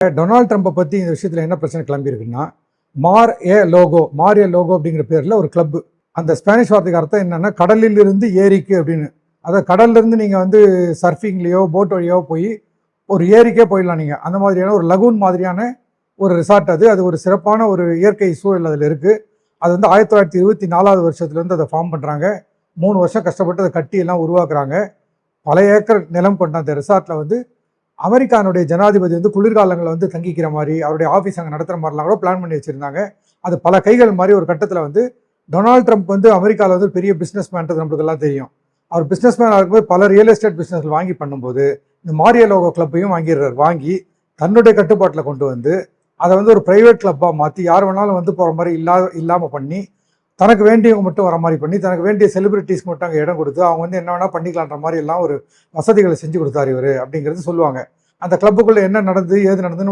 Donald ட்ரம்ப்பை பற்றி இந்த விஷயத்தில் என்ன பிரச்சனை கிளம்பியிருக்குன்னா மார் ஏ லோகோ மார் ஏ லோகோ அப்படிங்கிற பேரில் ஒரு கிளப்பு அந்த ஸ்பானிஷ் வார்த்தைக்கு அர்த்தம் என்னென்னா கடலில் இருந்து ஏரிக்கு அப்படின்னு. அதாவது கடல்லேருந்து நீங்கள் வந்து சர்ஃபிங்லேயோ போட் வழியோ போய் ஒரு ஏரிக்கே போயிடலாம் நீங்கள் அந்த மாதிரியான ஒரு லகூன் மாதிரியான ஒரு ரிசார்ட் அது. அது ஒரு சிறப்பான ஒரு இயற்கை சூழல் அதில் இருக்குது அது வந்து ஆயிரத்தி தொள்ளாயிரத்தி இருபத்தி நாலாவது வருஷத்துலேருந்து அதை ஃபார்ம் பண்ணுறாங்க மூணு வருஷம் கஷ்டப்பட்டு அதை கட்டி எல்லாம் உருவாக்குறாங்க. பல ஏக்கர் நிலம் கொண்ட அந்த ரிசார்ட்டில் வந்து அமெரிக்கானுடைய ஜனாதிபதி வந்து குளிர்காலங்களில் வந்து தங்கிக்கிற மாதிரி அவருடைய ஆஃபீஸ் அங்கே நடத்துகிற மாதிரிலாம் கூட பிளான் பண்ணி வச்சுருந்தாங்க. அது பல கைகள் மாதிரி ஒரு கட்டத்தில் வந்து டொனால்ட் ட்ரம்ப் வந்து அமெரிக்காவில் வந்து பெரிய பிஸ்னஸ் மேன்றது நம்மளுக்கெல்லாம் தெரியும். அவர் பிஸ்னஸ் மேன் இருக்கும்போது பல ரியல் எஸ்டேட் பிஸ்னஸ் வாங்கி பண்ணும்போது இந்த மாரிய லோகோ கிளப்பையும் வாங்கிடுறார். வாங்கி தன்னுடைய கட்டுப்பாட்டில் கொண்டு வந்து அதை வந்து ஒரு ப்ரைவேட் கிளப்பாக மாற்றி யார் வேணாலும் வந்து போகிற மாதிரி இல்லா இல்லாமல் பண்ணி தனக்கு வேண்டியவங்க மட்டும் வர மாதிரி பண்ணி தனக்கு வேண்டிய செலிபிரிட்டிஸ் மட்டும் அங்கே இடம் கொடுத்து அவங்க வந்து என்ன வேணால் பண்ணிக்கலான்ற மாதிரி எல்லாம் ஒரு வசதிகளை செஞ்சு கொடுத்தாரு இவர் அப்படிங்கிறது சொல்லுவாங்க. அந்த கிளப்புக்குள்ளே என்ன நடந்து ஏது நடந்துன்னு